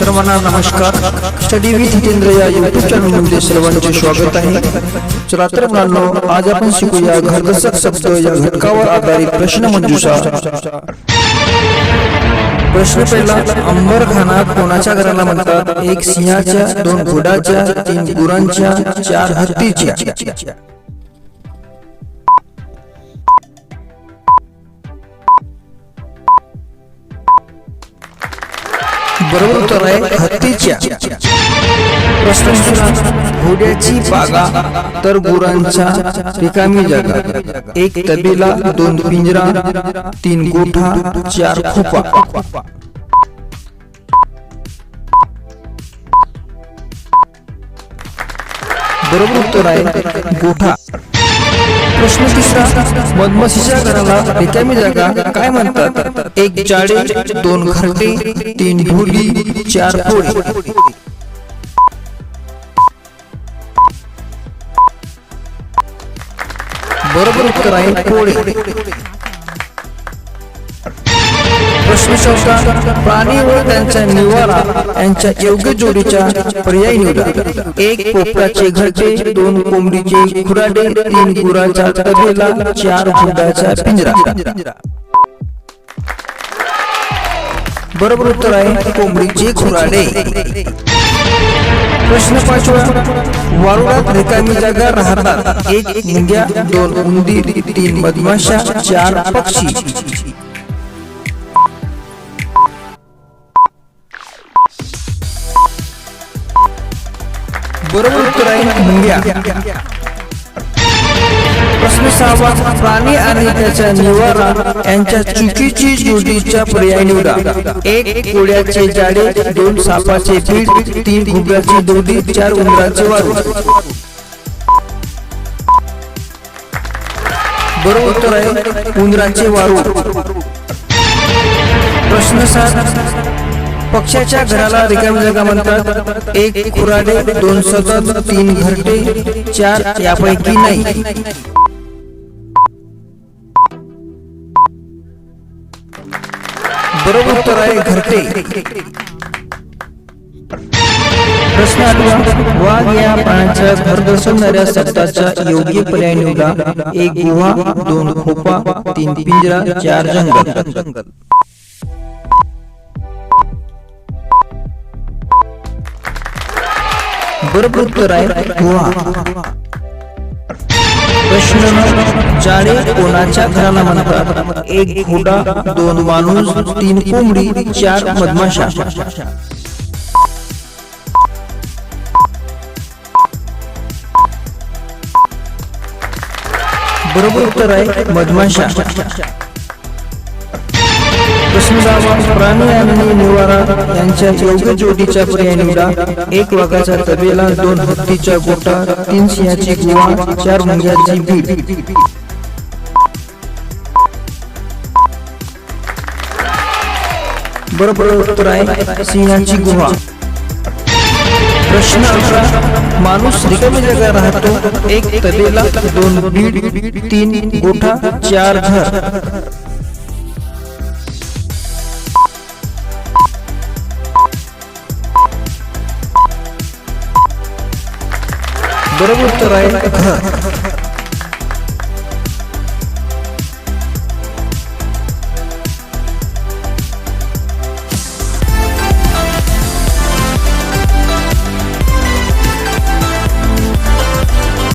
सर्वांना नमस्कार. Study with Hitendra या युट्यूब चॅनलमध्ये सर्वांचे स्वागत आहे. चला तर मुलांनो आज आपण शिकूया घरदसक शब्द या घटकावर आधारित प्रश्न मंजुषा. प्रश्न पहिला अंबरखाना कोणाच्या घराला म्हणतात? एक सिंहाच्या दोन घोडाच्या तीन गुरांच्या चार हत्तीच्या. बरोबर उत्तर आहे हत्तीच्या. प्रश्न घोड्याची बागा तर गुरांच्या रिकामी जागा एक तबेला दोन पिंजरा तीन गोठा चार खोपा. बरोबर उत्तर आहे गोठा. प्रश्न तिसरा मधमाशीच्या घराला रिकामी जागा काय म्हणतात? एक जाळे दोन घरटे तीन ढोली चार पोळी. बरोबर उत्तर आहे पोळी. प्रश्न प्राणी व त्यांचा निवारा यांच्या योग्य जोडीच्या पर्याय निवडा. एक पोपटाचे घरटे दोन कोंबडीचे खुराडे तीन गुराचा तबेला चार घोड्याचा पिंजरा. बरोबर उत्तर आहे कोंबडीचे खुराडे. प्रश्न पाचवा वारुळात रिकामी जागा राहतात एक मुंग्या दोन उंदीर तीन मधमाशा चार पक्षी. बरोबर उत्तर आहे मुंग्या प्रश्न सहावा प्राणी आणि त्याच्या निवारा यांच्या चुकीची जोडीच्या पर्याय निवडा एक कोळ्याचे जाडे दोन सापाचे पीठ तीन घुबडाची दोडी चार उंदराचे वारू. बरोबर उत्तर आहे उंदराचे वारू. प्रश्न सात पक्षाच्या घराला रिकामी जागा म्हणतात. एक खुराडे दोन सतत तीन घरटे चार यापैकी नाही. बरोबर उत्तर आहे घरटे. प्रश्न आठवा वाघ या प्राण्याच्या घर दर्शवणाऱ्या शब्दाचा योग्य पर्याय निवडा. एक गुहा दोन खोपा तीन पिंजरा चार जंगल. बरोबर उत्तर आहे गोवा प्रश्न नऊ. जाळे कोणाच्या घराला म्हणतात एक घोडा दोन माणूस तीन कोंबडी चार मधमाशा बरोबर उत्तर आहे मधमाशा प्रश्न दहावा प्राणी आणि निवारा यांच्या योग्य जोडीच्या पर्याय निवडा एक वाघाचा तबेला दोन हत्तीच्या गोटा तीन सिंहाची गुहा चार मुंग्याची भीड बरोबर उत्तर आहे सिंहाची गुहा. प्रश्न अकरा माणूस रिकामी जागा राहतो एक तबेला दोन बीड तीन गोठा चार घर. बरोबर उत्तर आहे. घर